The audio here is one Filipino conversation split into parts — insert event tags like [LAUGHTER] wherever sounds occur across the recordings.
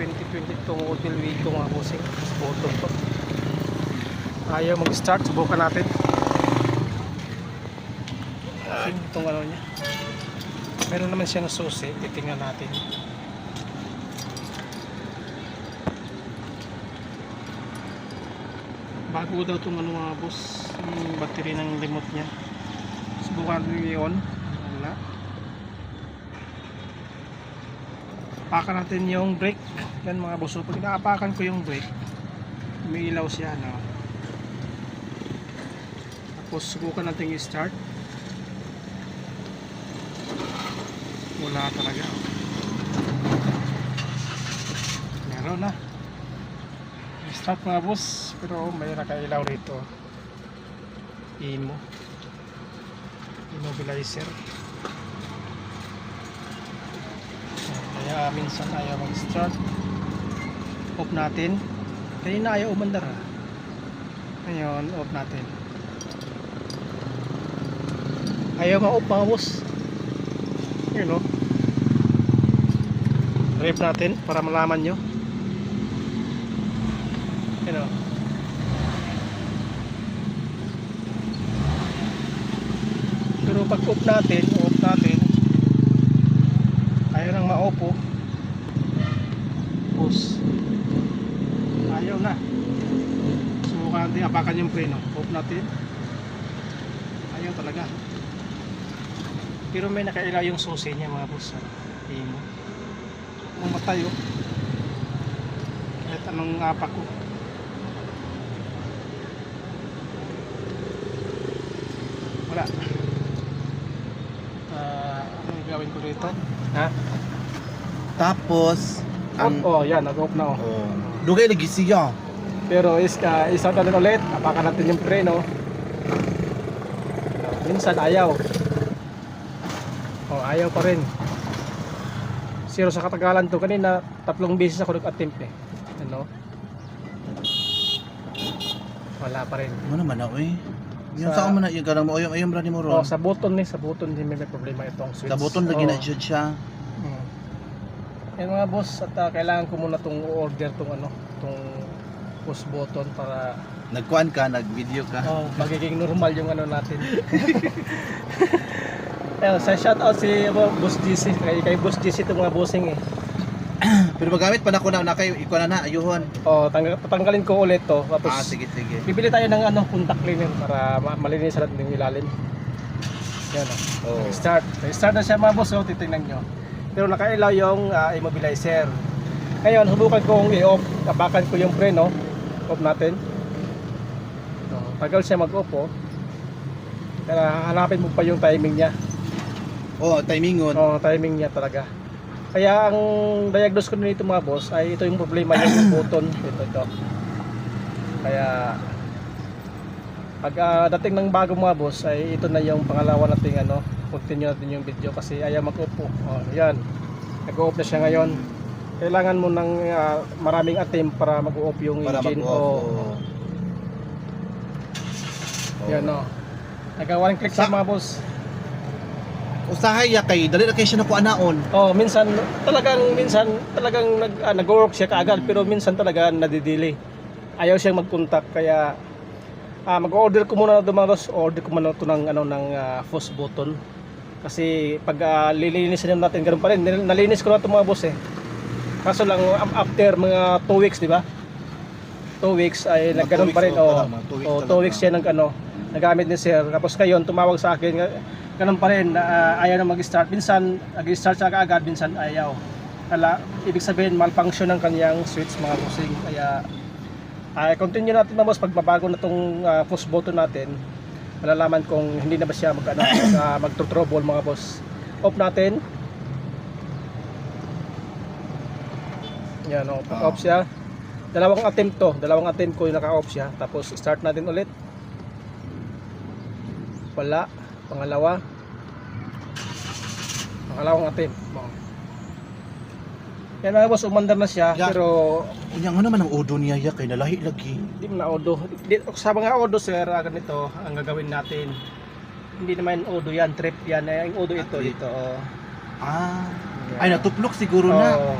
2022 Hotel Wigo mga bossing. Mas button to. Ayaw mag-start. Subukan natin. Ay, itong ano niya. Meron naman siyang susi. Titingnan natin. Bago daw itong ano mga boss. Yung battery ng remote niya. Subukan natin yun. Wala. Apakan natin yung brake. Yan mga boss. Pag inaapakan ko yung brake, may ilaw siya. No? Tapos subukan natin i-start. Wala talaga. Meron na. Start mga boss. Pero may nakailaw rito. Imo. Immobilizer. Kaya minsan ayaw mag-start. Off natin. Kanina ayaw umandar ha. Ngayon, off natin. Ayaw ma-off mga boss. Yun o. Rip natin para malaman nyo. Yun o. Pero pag off natin, off oh. Push. Ayaw na. Subukan natin, apakan yung preno. Off natin. Ayaw talaga. Pero may nakailaw yung susi niya mga boss. ah. Tingin mo. Mamatay oh. Kahit anong apak ko. Wala. Ah, anong gawin ko rito? Ha? Tapos, Ang, ang... oh, yan, nag-off na oh. Oh, dugay lagi siya. Pero is uh, isa natin ulit, apakan natin yung preno. Minsan ayaw. Oh, ayaw pa rin. Zero sa katagalan to. Kanina, tatlong beses ako nag-attempt eh. Ano? Wala pa rin. Ano naman na, uy? Yung Sa- sa mo na, yung karang mo, yung ayong brani mo Oh, ron. sa button ni, sa button din may, problema itong switch. Sa buton lagi Oh. na jud siya. Yan mga boss, at ah, kailangan ko muna tong order tong ano, tong push button para Nagkuan ka, nag-video ka. Oh, magiging normal yung ano natin. [LAUGHS] Ayun, sa shout out si ano, Boss GC, kay, kay Boss GC itong mga bossing eh. [CLEARS THROAT] Pero magamit pa na ko na, na kayo, ikuan na na, ayuhon. Oh, tang tatanggalin ko ulit to. Tapos Ah, sige, sige. bibili tayo ng ano, contact cleaner para ma- malinis natin yung ilalim. Yan oh. Oh. Start. Start na siya mga boss, oh, titingnan nyo. Pero nakailaw yung ah, immobilizer. Ngayon, subukan kong i-off. Tapakan ko yung preno. Off natin. Oh, tagal siya mag-off oh. Kaya hanapin mo pa yung timing niya. Oh, timingon. Oo, timing niya talaga. Kaya ang diagnose ko nito mga boss ay ito yung problema yung [COUGHS] button. Ito, ito. Kaya pag ah, dating ng bago mga boss ay ito na yung pangalawa nating ano, continue natin yung video kasi ayaw mag-off po. Oh, yan. Nag-off na siya ngayon. Kailangan mo ng ah, maraming attempt para mag-off yung Para engine. mag-off. Oo. Oh. Yan oh. Nagawa ng click sa mga boss. Usahay ya kay, dali na kay siya na ko anaon. Oh, minsan talagang minsan talagang nag ah, nag-work siya kaagad pero minsan talaga nadidelay. Ayaw siyang mag-contact kaya ah, mag-order ko muna mga boss, order ko muna ito ng ano ng ah, force button. Kasi pag uh, lilinisin natin ganun pa rin. Nalinis ko na ito mga boss eh. Kaso lang um, after mga 2 weeks, di ba? 2 weeks ay Mga nagganon pa rin. mga two weeks oh. 2 weeks siya ng ano, nagamit ni sir. Tapos ngayon tumawag sa akin, ganun pa rin, ah, ayaw na mag-start. Minsan, nag-start siya kaagad, minsan ayaw. Kala, ibig sabihin, malfunction ng kanyang switch mga bossing. Kaya, ay continue natin na boss, pag mabago na itong uh, push button natin, malalaman kung hindi na ba siya mag, ano, [COUGHS] mag, uh, magtutrouble mga boss. Off natin. Yan, oh, pag Ah. off siya. Dalawang attempt to, dalawang attempt ko yung naka-off siya. Tapos start natin ulit. Wala. Pangalawa. Pangalawang attempt. Yan mga boss, umandar na siya. Ya. Pero Unya nga naman ang udo niya ya kay nalahi lagi. hindi mo na odo. Di, sa mga odo sir, ah, ganito ang gagawin natin. Hindi naman odo yan, trip yan. Eh, Ang odo ito, Trip. ito. Oh. Ah, Yan. ay natuplok siguro na. Oo.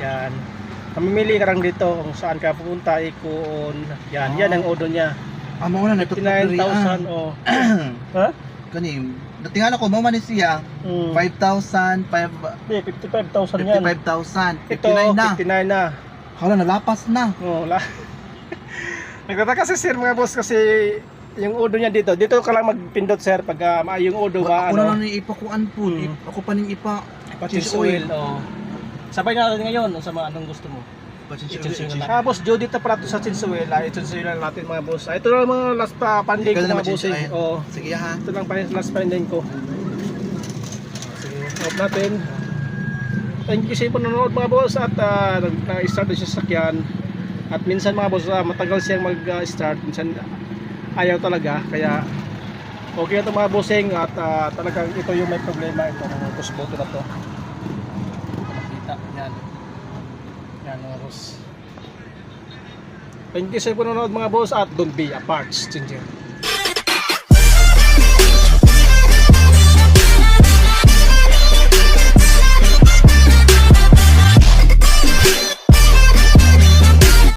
Yan. Mamimili ka lang dito kung saan ka pupunta, ikon. Yan, yan ang odo niya. Ah, mao na na 59,000 oh. [CLEARS THROAT] ha? Kani, natingala ko mo man siya Mm. 5,000, 5 Hindi, 55,000 yan. 55,000, Ito, 59 na. 59 na. Hala, nalapas na. Oh, wala. [LAUGHS] Nagtataka si sir mga boss kasi yung udo niya dito. Dito ka lang magpindot sir pag uh, maayong udo ba ako na ano. lang ni ipakuan po. Hmm. Ako pa ning ipa Cheese oil. Oh. Sabay natin ngayon sa mga anong gusto mo. Tapos Judith na pala to sa. Ah, ito na natin mga boss. Ah, ito lang mga last pa panding ko mga boss. eh. Oh. Sige ha. Ito lang pa yung last panding ko. Sige, off natin. Thank you sa panonood mga boss at uh, na-start na siya sa sakyan. At minsan mga boss, ah, matagal siyang mag-start. Minsan ayaw talaga. Kaya okay na ito mga bossing at ah, talagang ito yung may problema. Ito button na to. Makita. Yan. Boss. Thank you sa panonood mga boss at don't be a parts changer.